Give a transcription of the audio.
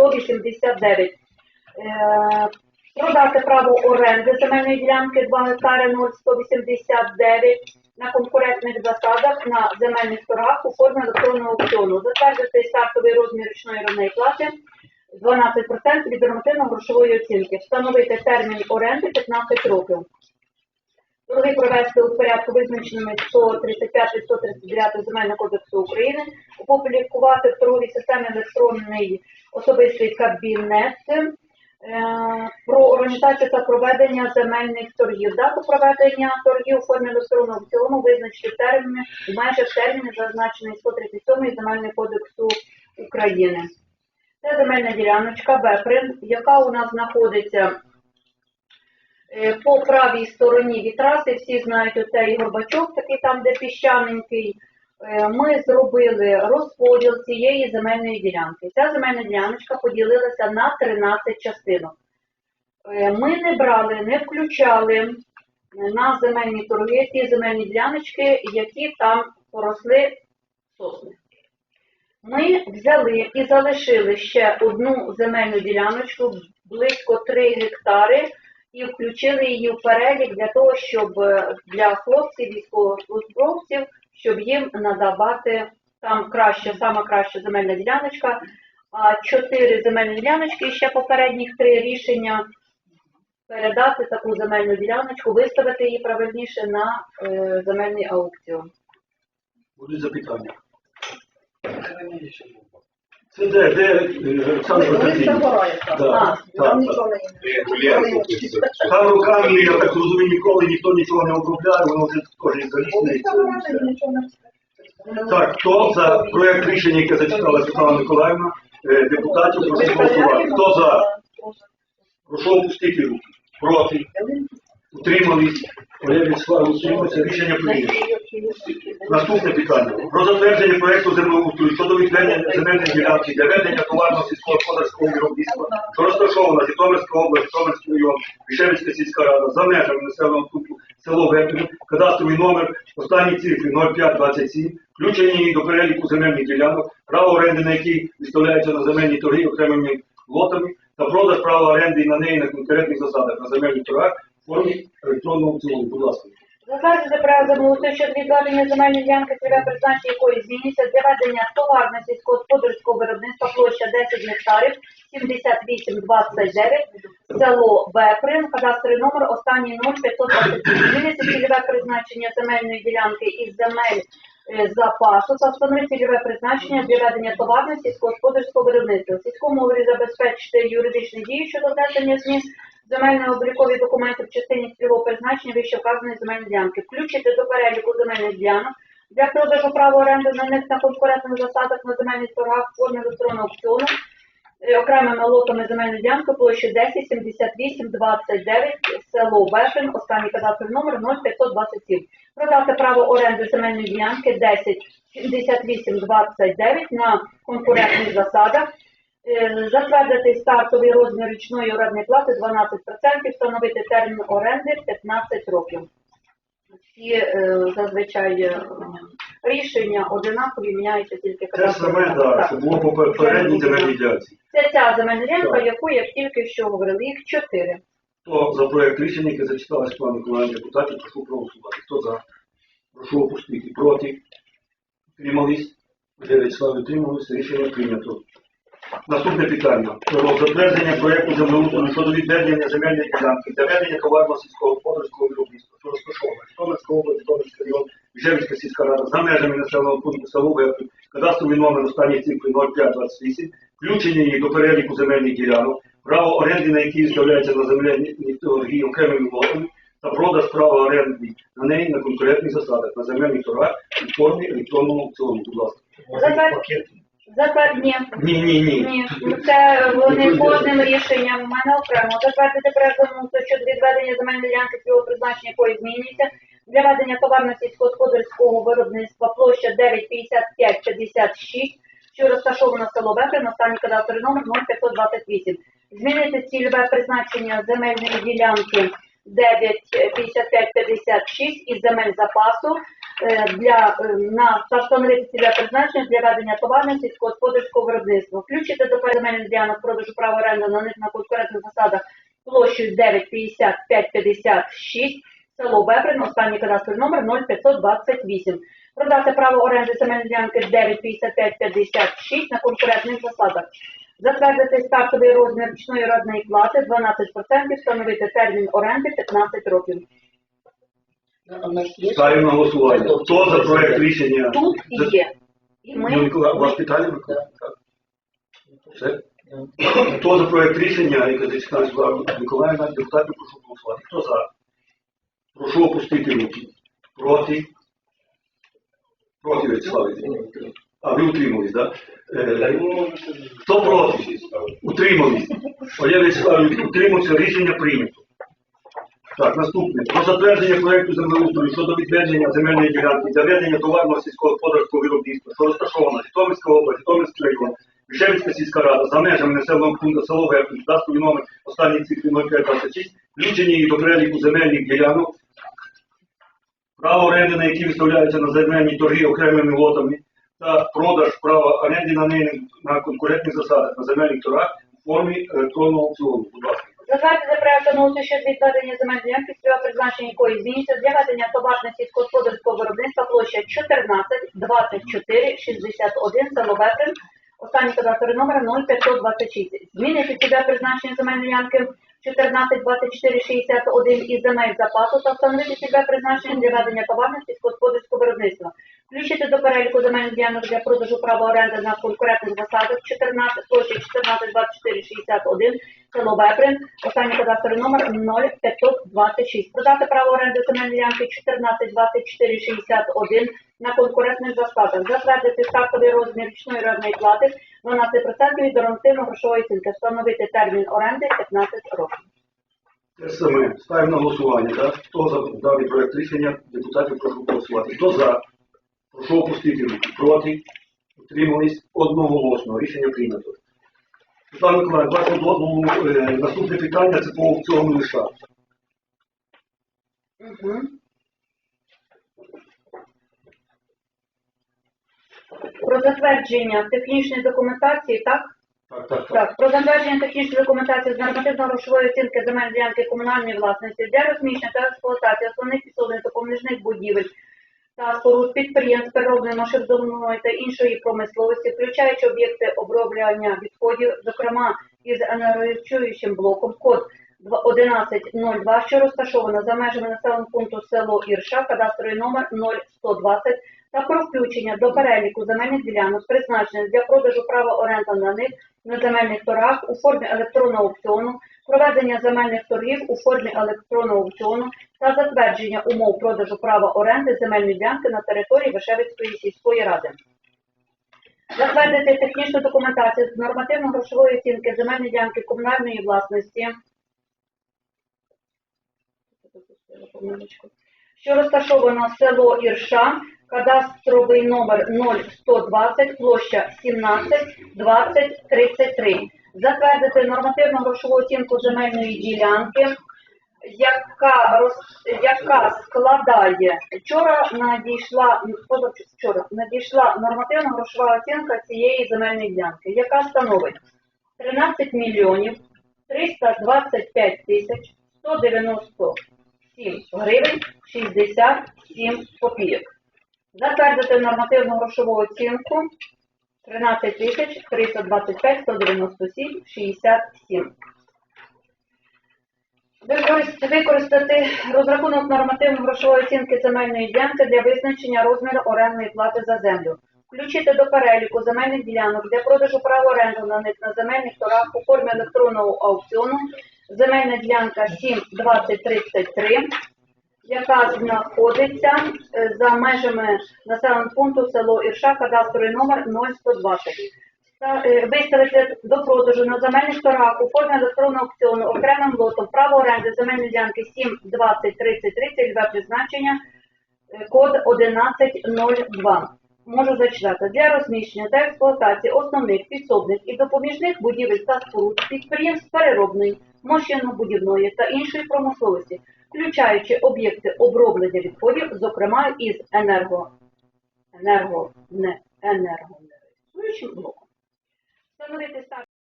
189. Е, Продати право оренди земельної ділянки 2 гектари 0,189 на конкурентних засадах на земельних торгах у формі електронного аукціону. Затвердити стартовий розмір річної орендної плати 12% від нормативно-грошової оцінки. Встановити термін оренди 15 років. Торги провести у порядку визначеними 135-139 Земельного кодексу України, опублікувати в торговій системі електронний особистий кабінет е, про організацію та проведення земельних торгів. Дату проведення торгів у формі електронного аукціону визначити в терміни в межах термінів, зазначений 137 Земельного кодексу України. Це земельна діляночка Беприн, яка у нас знаходиться е, по правій стороні від траси. Всі знають оцей горбачок, такий там, де піщаненький. Е, Ми зробили розподіл цієї земельної ділянки. Ця земельна діляночка поділилася на 13 частинок. Е, Ми не брали, не включали на земельні торги ті земельні діляночки, які там поросли сосни. Ми взяли і залишили ще одну земельну діляночку близько 3 гектари і включили її в перелік для того, щоб е, для хлопців, військовослужбовців, щоб їм надавати там краще, сама краща земельна діляночка. А чотири земельні діляночки і ще попередніх три рішення передати таку земельну діляночку, виставити її правильніше на е, земельний аукціон. Будуть запитання. Це де, де е, Олександр Константинович? А, Так, так, Там так. нічого не Там руками, я так розумію, ніколи ніхто нічого не обробляє, воно вже теж залізне. Так, хто за проект рішення, яке зачитала Світлана Миколаївна, е, депутатів, прошу голосувати. Хто за? Прошу опустити руки. Проти? Утримались? Олег Вячеславович утримався. Рішення прийнято. Наступне питання. Про затвердження проекту землеустрою щодо відведення земельної ділянки для ведення товарного сільськогосподарського виробництва, що розташована Житомирська область, Житомирський район, Вішевицька сільська рада, за межами населеного пункту село Веприн, кадастровий номер, останні цифри 0527, включення її до переліку земельних ділянок, право оренди на якій виставляється на земельні торги окремими лотами та продаж права оренди на неї на конкретних засадах на земельних торгах електронного аукціону. Будь ласка. Затвердити право замовити щодо відведення земельної ділянки цільове призначення якої змінюється для ведення товарно сільськогосподарського виробництва площа 10 гектарів 7829 село Веприн, кадастровий номер останній 0520. Зміниться цільове призначення земельної ділянки із земель е, запасу та встановити цільове призначення для ведення товарно сільськогосподарського виробництва. Сільському забезпечити юридичні дії щодо внесення змін земельно-облікові документи в частині цільового призначення вище вказаної земельної ділянки, включити до переліку земельних ділянок для продажу права оренди на них на конкурентних засадах на земельних торгах в формі електронного аукціону е, окремими лотами земельної ділянки площі 10 78 29 село Бешин, останній кадастровий номер 0527. Продати право оренди земельної ділянки 10 78 29 на конкурентних засадах. Е, Затвердити стартовий розмір річної орендної плати 12%, встановити термін оренди 15 років. Всі е, зазвичай е, рішення одинакові, міняються тільки Це саме, да, що було по попередній земельній ділянці. Це ця земельна ділянка, яку я тільки що говорили, їх чотири. Хто за проект рішення, яке зачитала Світлана Миколаївна депутатів, прошу проголосувати. Хто за? Прошу опустити. Проти? Утримались? Олег Вячеслав утримались. Рішення прийнято. Наступне питання. Про затвердження проекту землеустрою щодо відведення земельної ділянки для ведення товарного сільськогосподарського виробництва, що розташована Житомирська область, Житомирський район, Віжевська сільська рада, за межами населеного пункту село Вепри, кадастровий номер останній цифри 0528, включення її до переліку земельних ділянок, право оренди на які виставляється на земельні торги окремими лотами, та продаж права оренди на неї на конкурентних засадах на земельних торгах у формі електронного аукціону. Будь ласка. Затвер- Затвердні. Ні, ні, ні. Ні, ну це вони кожним рішенням в мене окремо. Затвердити замовлення щодо відведення земельної ділянки цього призначення якої змінюється для ведення товарно-сільськогосподарського виробництва площа 95556, що розташована село Веприн, останній кадастровий номер 0528. Змінити цільове призначення земельної ділянки 95556 із земель запасу е, для, е, на та встановити цільове призначення для ведення товарного сільськогосподарського виробництва. Включити до переменних ділянок продажу права оренди на них на конкурентних засадах площею 950-556, село Бебрин, останній кадастровий номер 0528. Продати право оренди земельної ділянки 955-56 на конкурентних засадах. Затвердити стартовий розмір річної родної плати 12%, встановити термін оренди 15 років. Ставимо на голосування. Хто за проект рішення? Тут і є. І ми Микола, у вас питання, Микола? Так. Все? Хто за проект рішення, яке зачитав Світлана Миколаївна, депутатів прошу голосувати. Хто за? Прошу опустити руки. Проти? Проти, Вячеслав Ігорович. А ви утримались, так? Е, Хто проти? Утримались. Олег Вячеславович утримався, рішення прийнято. Так, наступне. Про затвердження проекту землеустрою щодо відведення земельної ділянки для ведення товарного сільськогосподарського виробництва, що розташовано в Житомирська область, Житомирський район, Вишевицька сільська рада, за межами населеного пункту село Верхів, кадастровий номер останній цифри 0526, включені її до переліку земельних ділянок, право оренди, на які виставляються на земельні торги окремими лотами, та продаж права оренди на неї на конкурентних засадах на земельних торгах у формі електронного аукціону. Будь ласка. Затвердити проект носу щодо відведення земельної ділянки, цільове призначення якої змінюється для ведення товарно сільськогосподарського виробництва площа 14, 24, 61, село Ветрин, останній кадастровий номер 0526. Змінити цільове призначення земельної ділянки 14, 24, 61 із земель запасу та встановити цільове призначення для ведення товарно сільськогосподарського виробництва. Включити до переліку земельних ділянок для продажу права оренди на конкурентних засадах 14, площа 14, 24, 61, село Веприн, останній кадастровий номер 0526. Продати право оренди земельної ділянки 14, 24, 61 на конкурентних засадах. Затвердити стартовий розмір річної орендної плати 12% від нормативно грошової оцінки. Встановити термін оренди 15 років. Ставимо на голосування. Хто за даний проект рішення? Депутатів прошу голосувати. Хто за? Прошу опустити руки. Проти? Утримались одноголосно. Рішення прийнято. Світлана Миколаївна, вашому дозволу е, наступне питання це по аукціону лиша. Угу. Про затвердження технічної документації, так? Так, так, так. Так, про затвердження технічної документації з нормативно-грошової оцінки земель ділянки комунальної власності для розміщення та експлуатації основних підсобних допоміжних будівель та споруд підприємств переробної машинобудівної та іншої промисловості, включаючи об'єкти обробляння відходів, зокрема із енергоючуючим блоком код 1102, що розташовано за межами населеного пункту село Ірша, кадастровий номер 0120, та про включення до переліку земельних ділянок, призначених для продажу права оренди на них на земельних торгах у формі електронного аукціону, проведення земельних торгів у формі електронного аукціону та затвердження умов продажу права оренди земельної ділянки на території Вишевицької сільської ради. Затвердити технічну документацію з нормативно-грошової оцінки земельної ділянки комунальної власності, що розташовано село Ірша, кадастровий номер 0120, площа 17 20 33. Затвердити нормативно-грошову оцінку земельної ділянки, яка, роз, яка складає, вчора надійшла, вчора надійшла нормативно-грошова оцінка цієї земельної ділянки, яка становить 13 мільйонів 325 тисяч 197 гривень 67 копійок. Затвердити нормативну грошову оцінку 13 тисяч 325 197 67. Використати розрахунок нормативно-грошової оцінки земельної ділянки для визначення розміру орендної плати за землю. Включити до переліку земельних ділянок для продажу права оренду на них на земельних торгах у формі електронного аукціону земельна ділянка 72033, яка знаходиться е, за межами населеного пункту село Ірша, кадастровий номер 0120. Е, Виставити до продажу на земельних торгах у формі електронного аукціону окремим лотом право оренди земельної ділянки 7 20 30 30 для призначення е, код 1102. Можу зачитати. Для розміщення та експлуатації основних підсобних і допоміжних будівель та споруд підприємств переробної, машинобудівної та іншої промисловості, включаючи об'єкти оброблення відходів, зокрема із енерго, енерго, не, енергонересуючим блоком.